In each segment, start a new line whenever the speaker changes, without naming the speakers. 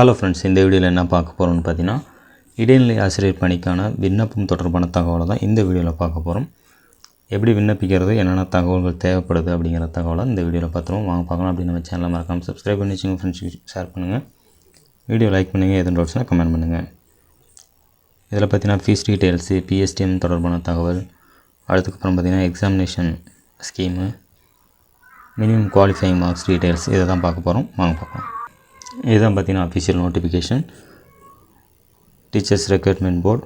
Hello friends இந்த வீடியோவில் என்ன பார்க்க போகிறோம்னு பார்த்தீங்கன்னா இடைநிலை ஆசிரியர் பணிக்கான விண்ணப்பம் தொடர்பான தகவலை தான் இந்த வீடியோவில் பார்க்க போகிறோம் எப்படி விண்ணப்பிக்கிறது என்னென்ன தகவல்கள் தேவைப்படுது அப்படிங்கிற தகவலை இந்த வீடியோவில் பார்த்துருவோம். வாங்க பார்க்கலாம். அப்படின்னு நம்ம சேனலில் மறக்காமல் சப்ஸ்கிரைப் பண்ணி வச்சுங்க ஃப்ரெண்ட்ஸுக்கு ஷேர் பண்ணுங்கள் வீடியோ லைக் பண்ணுங்கள் எதுவும் டவுட்ஸ்னால் கமெண்ட் பண்ணுங்கள் இதில் பார்த்தீங்கன்னா ஃபீஸ் டீட்டெயில்ஸு பிஎஸ்டிஎம் தொடர்பான தகவல் அதுக்கப்புறம் பார்த்தீங்கன்னா examination scheme minimum qualifying marks details இதை தான் பார்க்க போகிறோம் வாங்க பார்க்கலாம். இதுதான் பார்த்தீங்கன்னா official notification teachers recruitment board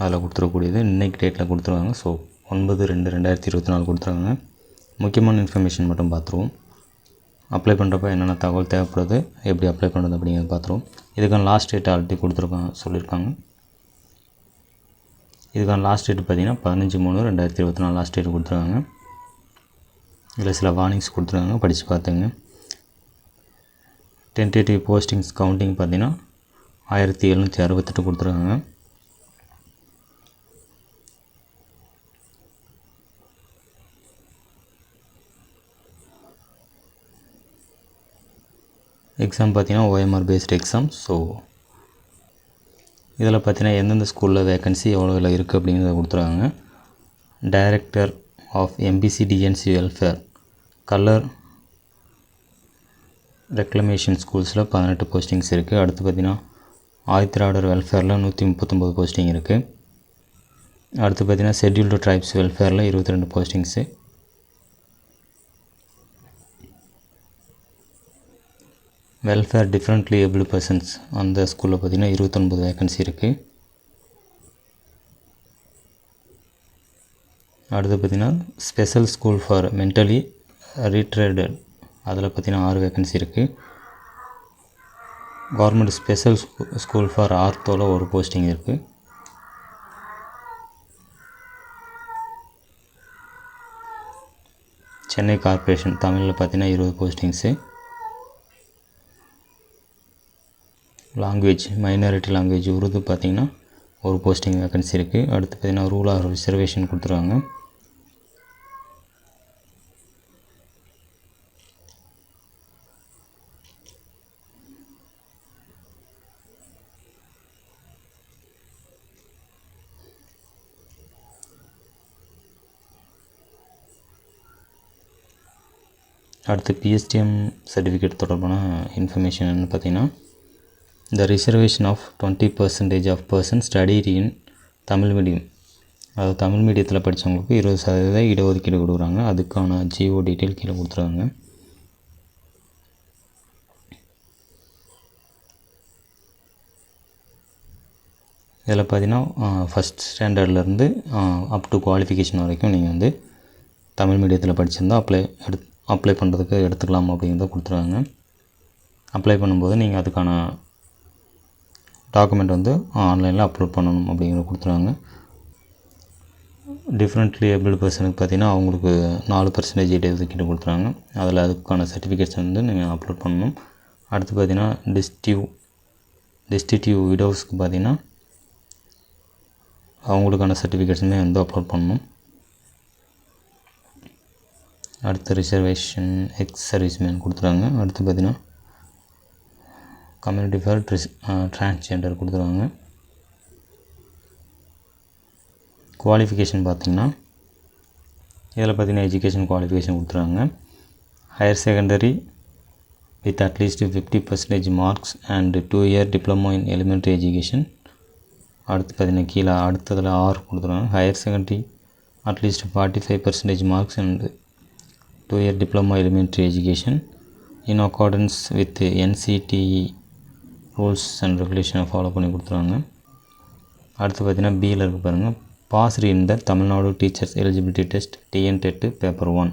அதில் கொடுத்துருக்கக்கூடியது இன்றைக்கி டேட்டில் கொடுத்துருவாங்க ஸோ ஒன்பது ரெண்டு ரெண்டாயிரத்தி இருபத்தி நாலு கொடுத்துருவாங்க முக்கியமான இன்ஃபர்மேஷன் மட்டும் பார்த்துருவோம். அப்ளை பண்ணுறப்ப என்னென்ன தகவல் தேவைப்படுது எப்படி அப்ளை பண்ணுறது அப்படிங்கிறது பார்த்துருவோம். இதுக்கான லாஸ்ட் டேட் ஆல்ரெடி கொடுத்துருக்காங்க சொல்லியிருக்காங்க. இதுக்கான லாஸ்ட் டேட் பார்த்திங்கன்னா பதினஞ்சு மூணு ரெண்டாயிரத்தி இருபத்தி நாலு லாஸ்ட் டேட் கொடுத்துருக்காங்க. இதில் சில வார்னிங்ஸ் கொடுத்துருக்காங்க. படித்து பார்த்துங்க டென்டேட்டிவ் போஸ்டிங்ஸ் கவுண்டிங் பார்த்தீங்கன்னா ஆயிரத்தி எழுநூற்றி அறுபத்தெட்டு கொடுத்துருக்காங்க. எக்ஸாம் பார்த்தீங்கன்னா ஓஎம்ஆர் பேஸ்டு எக்ஸாம் ஸோ இதில் பார்த்திங்கன்னா எந்தெந்த ஸ்கூலில் வேக்கன்சி எவ்வளோ இருக்குது அப்படிங்கிறத கொடுத்துருக்காங்க. Director of MBC DNC welfare Kallar reclamation ஸ்கூல்ஸில் பதினெட்டு போஸ்டிங்ஸ் இருக்குது அடுத்து பார்த்திங்கன்னா ஆதித்திராடர் வெல்ஃபேரில் நூற்றி முப்பத்தொம்போது போஸ்டிங் இருக்குது அடுத்து பார்த்திங்கன்னா ஷெட்யூல்டு ட்ரைப்ஸ் வெல்ஃபேரில் இருபத்தி ரெண்டு postings welfare differently able persons அந்த ஸ்கூலில் பார்த்திங்கன்னா இருபத்தொன்பது வேக்கன்சி இருக்குது அடுத்து பார்த்திங்கன்னா special school for mentally retarded அதில் பார்த்தீங்கன்னா ஆறு வேக்கன்சி இருக்குது கவர்மெண்ட் ஸ்பெஷல் ஸ்கூல் ஃபார் ஆர்த்தோவில் ஒரு போஸ்டிங் இருக்குது சென்னை கார்ப்பரேஷன் தமிழில் பார்த்தீங்கன்னா இருபது postings language minority language Urdu பார்த்திங்கன்னா ஒரு போஸ்டிங் வேக்கன்சி இருக்குது அடுத்து பார்த்திங்கன்னா ரூல் ஆஃப் ரிசர்வேஷன் கொடுத்துருவாங்க. அடுத்து பிஎஸ்டிஎம் சர்டிஃபிகேட் தொடர்பான இன்ஃபர்மேஷன் என்னென்னு பார்த்தீங்கன்னா the reservation of twenty percentage of person study in Tamil medium அதாவது தமிழ் மீடியத்தில் படித்தவங்களுக்கு இருபது சதவீத இடஒதுக்கீடு கொடுக்குறாங்க. அதுக்கான ஜிஓ டீட்டெயில் கீழே கொடுத்துருவாங்க இதில் பார்த்தீங்கன்னா ஃபஸ்ட் ஸ்டாண்டர்ட்லேருந்து அப் டு குவாலிஃபிகேஷன் வரைக்கும் நீங்கள் வந்து தமிழ் மீடியத்தில் படிச்சிருந்தால் அப்ளை எடுத்து அப்ளை பண்ணுறதுக்கு எடுத்துக்கலாம் அப்படிங்கிறத கொடுத்துருவாங்க அப்ளை பண்ணும்போது நீங்கள் அதுக்கான டாக்குமெண்ட் வந்து ஆன்லைனில் அப்லோட் பண்ணணும் அப்படிங்கிறத கொடுத்துருவாங்க டிஃப்ரெண்ட்லி ஏபிள் பர்சனுக்கு பார்த்தீங்கன்னா அவங்களுக்கு நாலு பர்சன்டேஜ் இடஒதுக்கீடு கொடுத்துருவாங்க அதில் அதுக்கான சர்டிஃபிகேட்ஸ் வந்து நீங்கள் அப்லோட் பண்ணணும். அடுத்து பார்த்தீங்கன்னா டிஸ்டிவ் டிஸ்டிடியூ விடோஸ்க்கு பார்த்தீங்கன்னா அவங்களுக்கான சர்டிஃபிகேட்ஸுமே வந்து அப்லோட் பண்ணணும். அடுத்து ரிசர்வேஷன் எக்ஸ் சர்வீஸ்மேன் கொடுத்துருவாங்க. அடுத்து பார்த்தீங்கன்னா கம்யூனிட்டி ஃபார் ட்ரிஸ் டிரான்ஸ்ஜெண்டர் கொடுத்துருவாங்க. குவாலிஃபிகேஷன் பார்த்திங்கன்னா இதில் பார்த்திங்கன்னா எஜுகேஷன் குவாலிஃபிகேஷன் கொடுத்துருவாங்க. Higher secondary with at least fifty percentage marks and two year diploma in elementary education அடுத்து பார்த்திங்கன்னா கீழே அடுத்ததில் ஆர் கொடுத்துருவாங்க. Higher secondary at least forty five percentage marks and two year diploma elementary education in accordance with NCTE rules and ரெகுலேஷனை follow பண்ணி கொடுத்துருவாங்க. அடுத்து பார்த்திங்கன்னா பியில் இருக்க பாருங்கள் pass in the Tamil Nadu teachers eligibility test TN TET paper one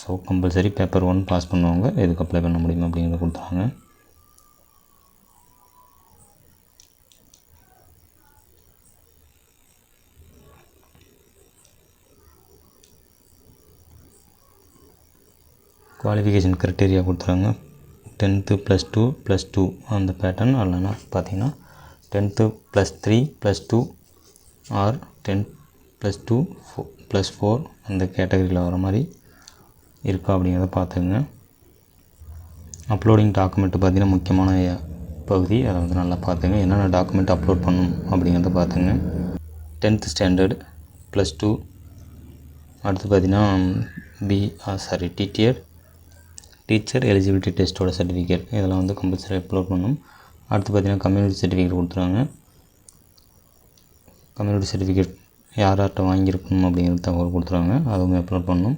so compulsory paper one pass பண்ணுவாங்க. எதுக்கு apply பண்ண முடியும் அப்படிங்கிறத கொடுத்தாங்க குவாலிஃபிகேஷன் க்ரைட்டீரியா கொடுத்துறாங்க tenth plus two plus two அந்த பேட்டர்ன் இல்லைன்னா பார்த்தீங்கன்னா tenth plus three plus two or ten plus two four plus four அந்த கேட்டகரியில் வர மாதிரி இருக்கா அப்படிங்கிறத பார்த்துங்க அப்லோடிங் டாக்குமெண்ட்டு பார்த்தீங்கன்னா முக்கியமான பகுதி. அதை வந்து நல்லா பார்த்துங்க என்னென்ன டாக்குமெண்ட் அப்லோட் பண்ணணும் அப்படிங்கிறத பார்த்துங்க டென்த்து ஸ்டாண்டர்டு ப்ளஸ் டூ அடுத்து பார்த்திங்கன்னா B sorry uh, DTEd teacher eligibility டெஸ்ட்டோட certificate இதெல்லாம் வந்து கம்பல்சரி அப்லோட் பண்ணணும் அடுத்து பார்த்தீங்கன்னா கம்யூனிட்டி சர்டிஃபிகேட் கொடுத்துருவாங்க கம்யூனிட்டி சர்டிஃபிகேட் யார் யார்கிட்ட வாங்கியிருக்கணும் அப்படிங்கிற தகவல் கொடுத்துருவாங்க அதுவுமே அப்லோட் பண்ணணும்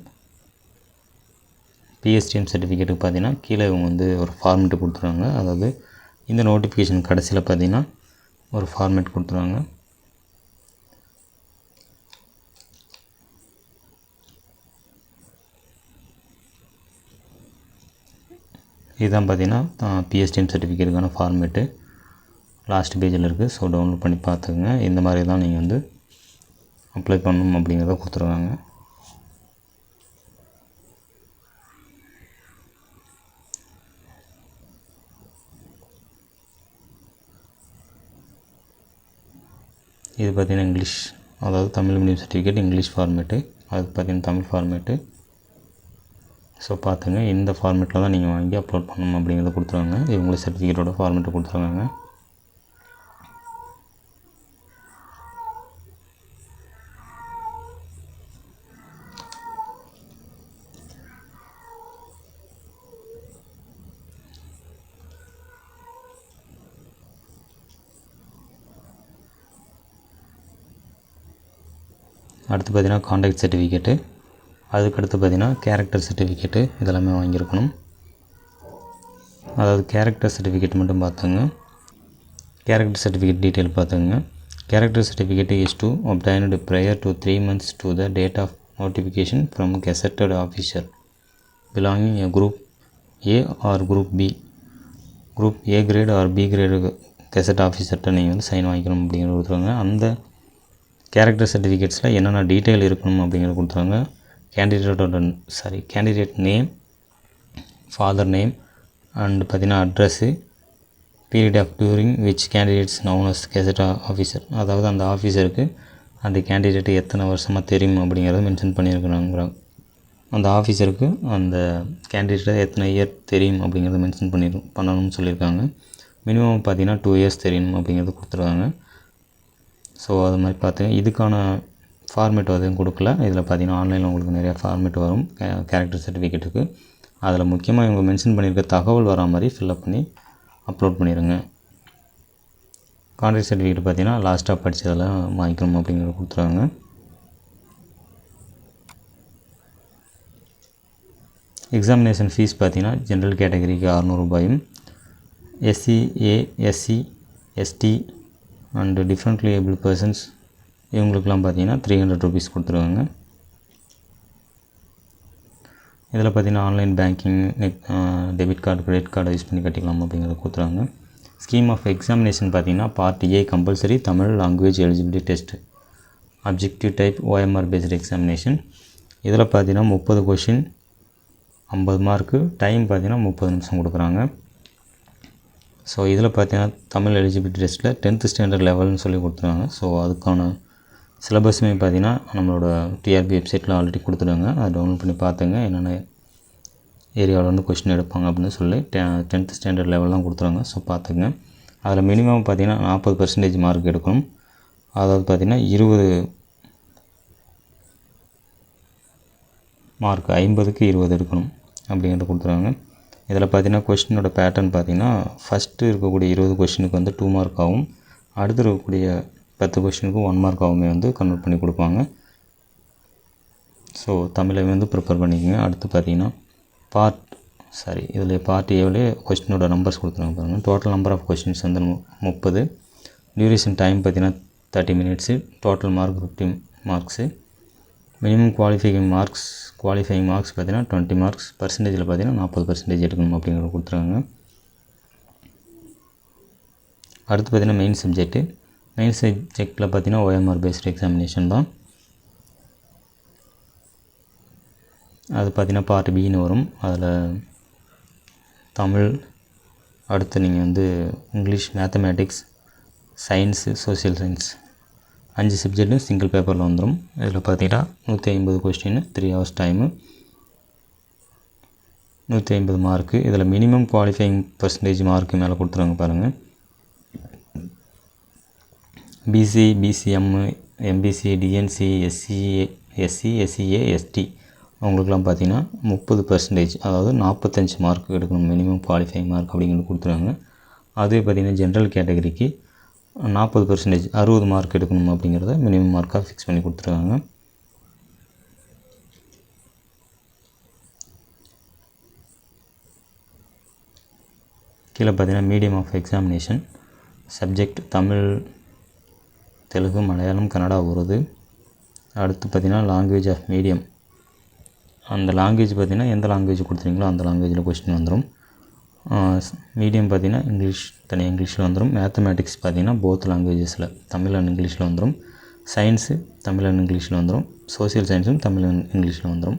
பிஎஸ்டிஎம் சர்டிஃபிகேட்டுக்கு பார்த்தீங்கன்னா கீழே இவங்க வந்து ஒரு ஃபார்மெட்டு கொடுத்துருவாங்க அதாவது இந்த நோட்டிஃபிகேஷன் கடைசியில் பார்த்தீங்கன்னா ஒரு ஃபார்மேட் கொடுத்துருவாங்க இதுதான் பார்த்தீங்கன்னா பிஎஸ்டிஎம் சர்டிஃபிகேட்டுக்கான ஃபார்மேட்டு லாஸ்ட் பேஜில் இருக்குது ஸோ டவுன்லோட் பண்ணி பார்த்துக்குங்க. இந்த மாதிரி தான் நீங்கள் வந்து அப்ளை பண்ணணும் அப்படிங்கிறத கொடுத்துருவாங்க இது பார்த்தீங்கன்னா இங்கிலீஷ் அதாவது Tamil medium certificate English format அது பார்த்தீங்கன்னா தமிழ் ஃபார்மேட்டு ஸோ பார்த்துங்க. இந்த ஃபார்மேட்டில் தான் நீங்கள் வாங்கி அப்லோட் பண்ணணும் அப்படிங்கிறத கொடுத்துருவாங்க. இவங்களே சர்டிஃபிகேட்டோட ஃபார்மேட்டை கொடுத்துருவாங்க. அடுத்து பார்த்தீங்கன்னா காண்டாக்ட் சர்டிஃபிகேட்டு அதுக்கடுத்து பார்த்தீங்கன்னா கேரக்டர் சர்டிஃபிகேட்டு இதெல்லாமே வாங்கியிருக்கணும். அதாவது கேரக்டர் சர்டிஃபிகேட் மட்டும் பார்த்துங்க. கேரக்டர் சர்டிஃபிகேட் டீட்டெயில் பார்த்துங்க. Character certificate is to obtained prior to three months to the date of notification from gazetted officer belonging a group A or group B group A grade or B grade gazette ஆஃபீஸர்கிட்ட நீங்கள் வந்து sign வாங்கிக்கணும் அப்படிங்கிற கொடுத்துருவாங்க. அந்த character சர்டிஃபிகேட்ஸில் என்னென்ன detail இருக்கணும் அப்படிங்கிறத கொடுத்துருவாங்க. கேண்டிடேட்டோட sorry candidate name father name and பார்த்தீங்கன்னா address period of during which candidates known as gazette officer அதாவது அந்த ஆஃபீஸருக்கு அந்த கேண்டிடேட் எத்தனை வருஷமாக தெரியும் அப்படிங்கிறத மென்ஷன் பண்ணியிருக்கிறாங்க. அந்த ஆஃபீஸருக்கு அந்த கேண்டிடேட்டை எத்தனை இயர் தெரியும் அப்படிங்கிறத மென்ஷன் பண்ணி பண்ணணும்னு சொல்லியிருக்காங்க. மினிமம் பார்த்தீங்கன்னா டூ இயர்ஸ் தெரியணும் அப்படிங்கிறத கொடுத்துருவாங்க ஸோ அது மாதிரி பார்த்துங்க. இதுக்கான ஃபார்மேட் எதுவும் கொடுக்கல. இதில் பார்த்தீங்கன்னா ஆன்லைனில் உங்களுக்கு நிறையா ஃபார்மேட் வரும். கேரக்டர் சர்டிஃபிகேட்டுக்கு அதில் முக்கியமாக இவங்க மென்ஷன் பண்ணியிருக்க தகவல் வரா மாதிரி ஃபில்அப் பண்ணி அப்லோட் பண்ணிடுங்க கான்ட்ராக்ட் சர்டிஃபிகேட் பார்த்திங்கன்னா லாஸ்ட்டாக படித்ததெல்லாம் வாங்கிக்கணும் அப்படிங்கிறத கொடுத்துருவாங்க எக்ஸாமினேஷன் ஃபீஸ் பார்த்தீங்கன்னா ஜென்ரல் கேட்டகரிக்கு அறநூறுபாயும் SC A SC ST and differently able persons இவங்களுக்கெல்லாம் பார்த்தீங்கன்னா த்ரீ ஹண்ட்ரட் ருபீஸ் கொடுத்துருவாங்க. இதில் பார்த்தீங்கன்னா online banking net debit card credit கார்டை யூஸ் பண்ணி கட்டிக்கலாம் அப்படிங்கிறத கொடுத்துருவாங்க. ஸ்கீம் ஆஃப் எக்ஸாமினேஷன் பார்த்தீங்கன்னா part A compulsory Tamil language eligibility test objective type OMR based examination இதில் பார்த்தீங்கன்னா முப்பது கொஷின் ஐம்பது மார்க்கு டைம் பார்த்தீங்கன்னா முப்பது நிமிஷம் கொடுக்குறாங்க. ஸோ இதில் பார்த்தீங்கன்னா தமிழ் எலிஜிபிலிட்டி டெஸ்ட்டில் டென்த்து ஸ்டாண்டர்ட் லெவல்னு சொல்லி கொடுத்துருவாங்க. ஸோ அதுக்கான சிலபஸுமே பார்த்தீங்கன்னா நம்மளோட டிஆர்பி வெப்சைட்டில் ஆல்ரெடி கொடுத்துருவாங்க அதை டவுன்லோட் பண்ணி பார்த்துங்க. என்னென்ன ஏரியாவில் வந்து கொஷின் எடுப்பாங்க அப்படின்னு சொல்லி டெ டென்த்து ஸ்டாண்டர்ட் லெவல்லாம் கொடுத்துருவாங்க ஸோ பார்த்துங்க அதில் மினிமம் பார்த்தீங்கன்னா நாற்பது பர்சன்டேஜ் மார்க் எடுக்கணும். அதாவது பார்த்திங்கன்னா இருபது மார்க் ஐம்பதுக்கு இருபது எடுக்கணும் அப்படிங்கிறது கொடுத்துருவாங்க இதில் பார்த்தீங்கன்னா கொஷினோட பேட்டர்ன் பார்த்தீங்கன்னா ஃபஸ்ட்டு இருக்கக்கூடிய இருபது கொஷினுக்கு வந்து டூ மார்க் ஆகும். அடுத்து இருக்கக்கூடிய பத்து கொஷினுக்கும் ஒன் மார்க் ஆகுமே வந்து கன்வெர்ட் பண்ணி கொடுப்பாங்க. ஸோ தமிழை வந்து ப்ரிப்பேர் பண்ணிக்கோங்க. அடுத்து பார்த்தீங்கன்னா பார்ட் சாரி இதில் பார்ட் ஏவிலே கொஸ்டினோட நம்பர்ஸ் கொடுக்குறாங்க பாருங்கள் டோட்டல் நம்பர் ஆஃப் கொஷின்ஸ் வந்து முப்பது. டியூரேஷன் டைம் பார்த்தீங்கன்னா thirty minutes total mark fifty marks minimum qualifying marks qualifying marks பார்த்தீங்கன்னா டுவெண்ட்டி மார்க்ஸ் பர்சன்டேஜில் பார்த்தீங்கன்னா நாற்பது பர்சன்டேஜ் எடுக்கணும் அப்படிங்கிறத கொடுத்துருக்காங்க. அடுத்து பார்த்தீங்கன்னா மெயின் சப்ஜெக்ட்டு மெயின் சப்ஜெக்டில் பார்த்தீங்கன்னா ஓஎம்ஆர் பேஸ்டு எக்ஸாமினேஷன் தான். அது பார்த்தீங்கன்னா பார்ட் பின்னு வரும். அதில் தமிழ் அடுத்து நீங்கள் வந்து English mathematics science social science அஞ்சு சப்ஜெக்ட்டும் சிங்கிள் பேப்பரில் வந்துடும் இதில் பார்த்தீங்கன்னா நூற்றி ஐம்பது கொஸ்டின் த்ரீ ஹவர்ஸ் டைமு நூற்றி ஐம்பது மார்க்கு இதில் மினிமம் குவாலிஃபைங் பர்சன்டேஜ் மார்க்கு மேலே கொடுத்துருவாங்க பாருங்கள் BC BCM MBC DNC SC SC SCA ST அவங்களுக்குலாம் பார்த்தீங்கன்னா முப்பது பர்சன்டேஜ் அதாவது நாற்பத்தஞ்சு மார்க் எடுக்கணும் மினிமம் குவாலிஃபை மார்க் அப்படிங்கிறது கொடுத்துருவாங்க அதே பார்த்திங்கன்னா ஜென்ரல் கேட்டகரிக்கு நாற்பது பர்சன்டேஜ் அறுபது மார்க் எடுக்கணும் அப்படிங்கிறத மினிமம் மார்க்காக ஃபிக்ஸ் பண்ணி கொடுத்துருக்காங்க. கீழே பார்த்தீங்கன்னா medium of examination subject Tamil Telugu Malayalam Kannada Urdu. அடுத்து பார்த்திங்கன்னா லாங்குவேஜ் ஆஃப் மீடியம் அந்த லாங்குவேஜ் பார்த்திங்கன்னா எந்த லாங்குவேஜ் கொடுத்துருங்களோ அந்த லாங்குவேஜில் கொஸ்டின் வந்துடும் மீடியம் பார்த்திங்கன்னா இங்கிலீஷ் தனியாக இங்கிலீஷில் வந்துடும் மேத்தமேட்டிக்ஸ் பார்த்திங்கன்னா போத் லாங்குவேஜஸில் தமிழ் அண்ட் இங்கிலீஷில் வந்துடும் சயின்ஸு தமிழ் அண்ட் இங்கிலீஷில் வந்துடும் சோசியல் சயின்ஸும் தமிழ் அண்ட் இங்கிலீஷில் வந்துடும்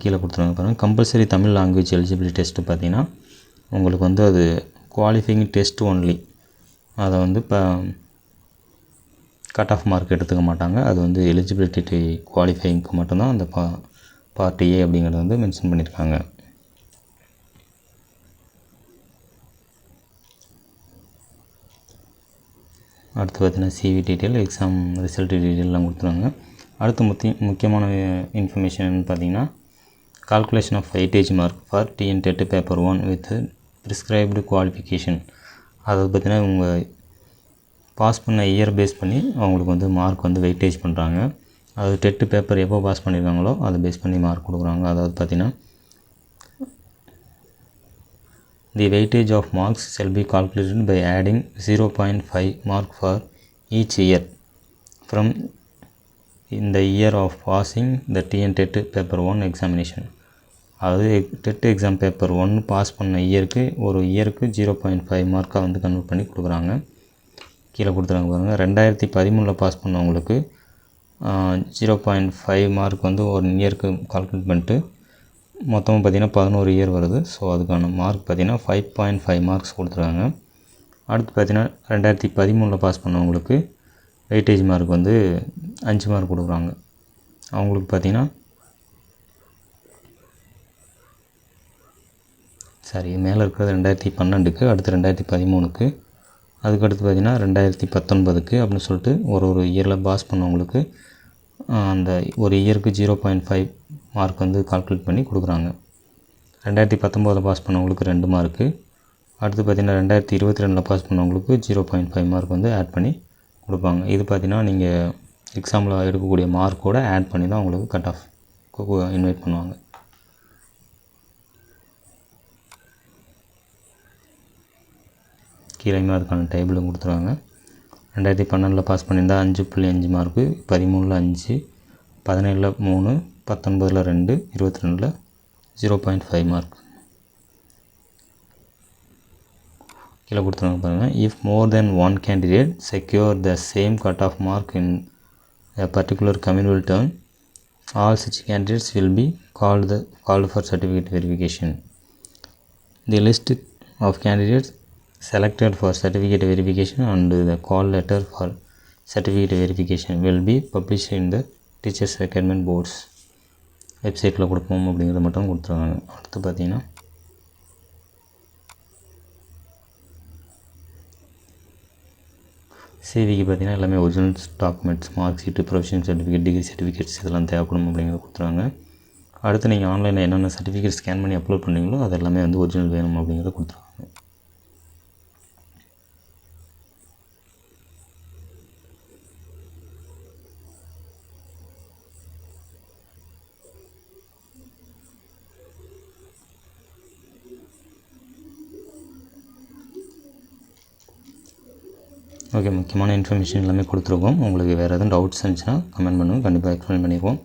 கீழே கொடுத்துருவாங்க பாருங்கள் compulsory Tamil language eligibility test பார்த்தீங்கன்னா உங்களுக்கு வந்து அது குவாலிஃபைங் டெஸ்ட் ஒன்லி அதை வந்து இப்போ கட் ஆஃப் மார்க் எடுத்துக்க மாட்டாங்க. அது வந்து எலிஜிபிலிட்டி குவாலிஃபைங்க்கு மட்டும்தான் அந்த பா பார்ட் ஏ அப்படிங்கிறத வந்து மென்ஷன் பண்ணியிருக்காங்க அடுத்து பார்த்தீங்கன்னா சிவி டீட்டெயில் எக்ஸாம் ரிசல்ட் டீட்டெயிலெலாம் கொடுத்துருவாங்க. அடுத்து முத்தி முக்கியமான இன்ஃபர்மேஷன் பார்த்தீங்கன்னா calculation of weightage mark for TN TET paper one with prescribed qualification அதை பார்த்தீங்கன்னா உங்கள் பாஸ் பண்ண இயர் பேஸ் பண்ணி அவங்களுக்கு வந்து மார்க் வந்து வெயிட்டேஜ் பண்ணுறாங்க அது டெட்டு பேப்பர் எப்போ பாஸ் பண்ணியிருக்காங்களோ அதை பேஸ் பண்ணி மார்க் கொடுக்குறாங்க. அதாவது பார்த்தீங்கன்னா the weightage of marks shall be calculated by adding zero point five mark for each year from இந்த year of passing the TN TET paper one examination அதாவது TET exam paper one pass பண்ண இயருக்கு ஒரு இயருக்கு zero point five மார்க்காக வந்து convert பண்ணி கொடுக்குறாங்க. கீழே கொடுத்துறாங்க பாருங்கள் ரெண்டாயிரத்தி பதிமூணில் பாஸ் பண்ணவங்களுக்கு ஜீரோ பாயிண்ட் ஃபைவ் மார்க் வந்து ஒரு இயருக்கு கால்குலேட் பண்ணிட்டு மொத்தமாக பார்த்திங்கன்னா பதினோரு இயர் வருது. ஸோ அதுக்கான மார்க் பார்த்திங்கன்னா ஃபைவ் பாயிண்ட் ஃபைவ் மார்க்ஸ் கொடுத்துருக்காங்க. அடுத்து பார்த்திங்கன்னா ரெண்டாயிரத்தி பதிமூணில் பாஸ் பண்ணவங்களுக்கு வெயிட்டேஜ் மார்க் வந்து அஞ்சு மார்க் கொடுக்குறாங்க. அவங்களுக்கு பார்த்திங்கன்னா சாரி மேலே இருக்கிறது ரெண்டாயிரத்தி பன்னெண்டுக்கு அடுத்து ரெண்டாயிரத்தி பதிமூணுக்கு அதுக்கடுத்து பார்த்திங்கன்னா ரெண்டாயிரத்தி பத்தொன்பதுக்கு அப்படின்னு சொல்லிட்டு ஒரு ஒரு இயரில் பாஸ் பண்ணவங்களுக்கு அந்த ஒரு இயருக்கு ஜீரோ பாயிண்ட் ஃபைவ் மார்க் வந்து கால்குலேட் பண்ணி கொடுக்குறாங்க. ரெண்டாயிரத்தி பத்தொம்போதில் பாஸ் பண்ணவங்களுக்கு ரெண்டு மார்க்கு அடுத்து பார்த்திங்கன்னா ரெண்டாயிரத்தி இருபத்தி ரெண்டில் பாஸ் பண்ணவங்களுக்கு ஜீரோ பாயிண்ட் ஃபைவ் மார்க் வந்து ஆட் பண்ணி கொடுப்பாங்க. இது பார்த்திங்கன்னா நீங்கள் எக்ஸாமில் எடுக்கக்கூடிய மார்க்கோடு ஆட் பண்ணி தான் உங்களுக்கு கட் ஆஃப் இன்வைட் பண்ணுவாங்க. கீழேயுமே அதுக்கான டேபிளும் கொடுத்துருவாங்க. ரெண்டாயிரத்தி பன்னெண்டில் பாஸ் பண்ணியிருந்தால் அஞ்சு புள்ளி அஞ்சு மார்க்கு பதிமூணில் அஞ்சு பதினேழில் மூணு பத்தொன்பதில் ரெண்டு இருபத்தி ரெண்டில் ஜீரோ பாயிண்ட் ஃபைவ் மார்க் கீழே கொடுத்துருவாங்க பாருங்கள் if more then one candidate secure the same cut off mark in a particular communal term all such candidates will be called the called for certificate verification the list of candidates selected for certificate verification and the call letter for certificate verification will be published in the teachers requirement boards வெப்சைட்டில் கொடுப்போம் அப்படிங்கிறத மட்டும் கொடுத்துருவாங்க அடுத்து பார்த்தீங்கன்னா சிவிக்கு பார்த்தீங்கன்னா எல்லாமே original documents mark sheet professional certificate degree certificates இதெல்லாம் தேவைப்படும் அப்படிங்கிறத கொடுத்துருவாங்க. அடுத்து நீங்கள் ஆன்லைனில் என்னென்ன சர்டிஃபிகேட் ஸ்கேன் பண்ணி அப்லோட் பண்ணீங்களோ அது எல்லாமே வந்து ஒரிஜினல் வேணும் அப்படிங்கிறத கொடுத்துருவாங்க. ஓகே முக்கியமான இன்ஃபர்மேஷன் எல்லாமே கொடுத்துருக்கோம். உங்களுக்கு வேறு எதுவும் டவுட்ஸ் இருந்துச்சுன்னா கமெண்ட் பண்ணுவோம் கண்டிப்பாக எக்ஸ்பிளைன் பண்ணிடுவோம்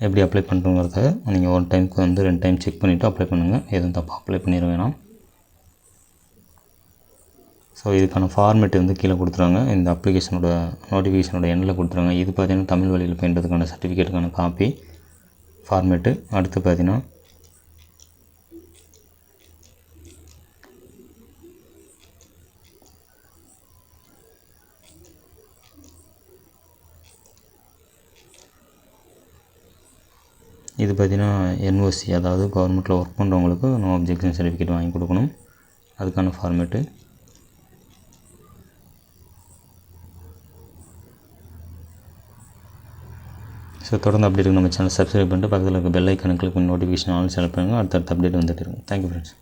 எப்படி அப்ளை பண்ணுறோங்கிறத நீங்கள் ஒன் டைமுக்கு வந்து ரெண்டு டைம் செக் பண்ணிவிட்டு அப்ளை பண்ணுங்கள் எதுவும் தப்பாக அப்ளை பண்ணிட வேணாம். ஸோ இதுக்கான ஃபார்மேட் வந்து கீழே கொடுத்துருவாங்க இந்த அப்ளிகேஷனோட நோட்டிஃபிகேஷனோட எண்ணில் கொடுத்துருவாங்க இது பார்த்தீங்கன்னா தமிழ் வழியில் பயின்றதுக்கான சர்டிஃபிகேட்டுக்கான காப்பி ஃபார்மேட்டு அடுத்து பார்த்தீங்கன்னா இது பார்த்திங்கன்னா என்ஓசி அதாவது கவர்மெண்ட்டில் ஒர்க் பண்ணுறவங்களுக்கு நோ அப்ஜெக்ஷன் சர்டிஃபிகேட் வாங்கி கொடுக்கணும். அதுக்கான ஃபார்மேட்டு ஸோ தொடர்ந்து அப்டேட் நம்ம சேனல் சப்ஸ்கிரைப் பண்ணிட்டு பக்கத்தில் இருக்க பெல் ஐக்கனை கிளிக் பண்ணி நோட்டிஃபிகேஷன் ஆன் செலக்ட் பண்ணுங்கள் அடுத்தடுத்த அப்டேட் வந்துட்டு இருக்கும். Thank you friends